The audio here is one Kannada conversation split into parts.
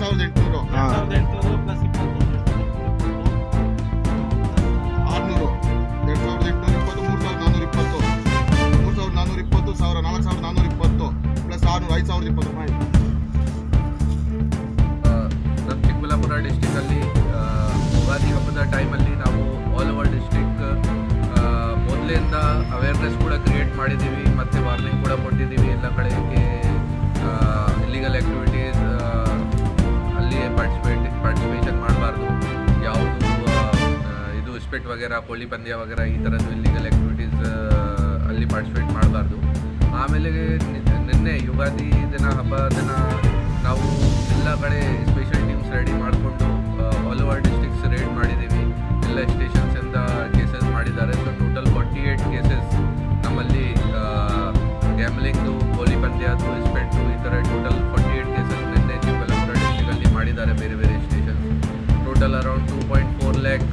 ಸಾವಿರದ ಎಂಟುನೂರು ಹಾ. ಆರುನೂರು ಎರಡು ಸಾವಿರದ ಎಂಟುನೂರ ಇಪ್ಪತ್ತು ಮೂರು ಸಾವಿರದ ನಾನ್ನೂರ ಇಪ್ಪತ್ತು ಮೂರು ಸಾವಿರದ ಇಪ್ಪತ್ತು ಸಾವಿರ ನಾಲ್ಕು ಸಾವಿರದ ನಾನ್ನೂರ ಇಪ್ಪತ್ತು ಪ್ಲಸ್ ಐದು ಸಾವಿರದ ಇಪ್ಪತ್ತು ರೂಪಾಯಿ ನಮ್ಮ ಚಿಕ್ಕಬಳ್ಳಾಪುರ ಡಿಸ್ಟಿಕಲ್ಲಿ ಯುಗಾದಿ ಹಬ್ಬದ ಟೈಮಲ್ಲಿ ಮೊದಲಿಂದ ಅವೇರ್ನೆಸ್ ಕೂಡ ಕ್ರಿಯೇಟ್ ಮಾಡಿದ್ದೀವಿ ಮತ್ತು ವಾರ್ನಿಂಗ್ ಕೂಡ ಕೊಟ್ಟಿದ್ದೀವಿ ಎಲ್ಲ ಕಡೆಗೆ. ಇಲ್ಲಿಗಲ್ ಆ್ಯಕ್ಟಿವಿಟೀಸ್ ಅಲ್ಲಿ ಪಾರ್ಟಿಸಿಪೇಟ್ ಪಾರ್ಟಿಸಿಪೇಷನ್ ಮಾಡಬಾರ್ದು. ಯಾವುದು ಇದು ಇಸ್ಪೆಟ್ ವಗೇರ, ಕೋಳಿ ಪಂದ್ಯ ವಗೇರ, ಈ ಥರದ್ದು ಇಲ್ಲಿಗಲ್ ಆ್ಯಕ್ಟಿವಿಟೀಸ್ ಅಲ್ಲಿ ಪಾರ್ಟಿಸಿಪೇಟ್ ಮಾಡಬಾರ್ದು. ಆಮೇಲೆ ನಿನ್ನೆ ಯುಗಾದಿ ದಿನ, ಹಬ್ಬ ದಿನ ಕೋಲಿ ಪಂದ್ಯದು ಇಸ್ಪೆಟ್ಟು ಈ ಥರ ಟೋಟಲ್ ಫಾರ್ಟಿ ಏಯ್ಟ್ ಕೇಸಸ್ ನಿನ್ನೆ ಚಿಕ್ಕಬಳ್ಳಾಪುರ ಡಿಸ್ಟಿಕಲ್ಲಿ ಮಾಡಿದ್ದಾರೆ ಬೇರೆ ಬೇರೆ stations total around two point four lakh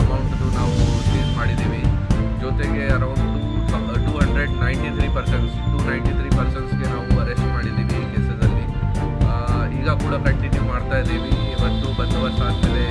ಅಮೌಂಟ್ದು ನಾವು ಸೀಸ್ ಮಾಡಿದ್ದೀವಿ. ಜೊತೆಗೆ around two two hundred ninety three persons two ninety three ಪರ್ಸನ್ಸ್ಗೆ ನಾವು ಅರೆಸ್ಟ್ ಮಾಡಿದ್ದೀವಿ ಈ ಕೇಸಸಲ್ಲಿ ಈಗ ಕೂಡ ಕಂಟಿನ್ಯೂ ಮಾಡ್ತಾ ಇದ್ದೀವಿ. ಇವತ್ತು ಬಂದೋಬಸ್ತ್ ಆದಮೇಲೆ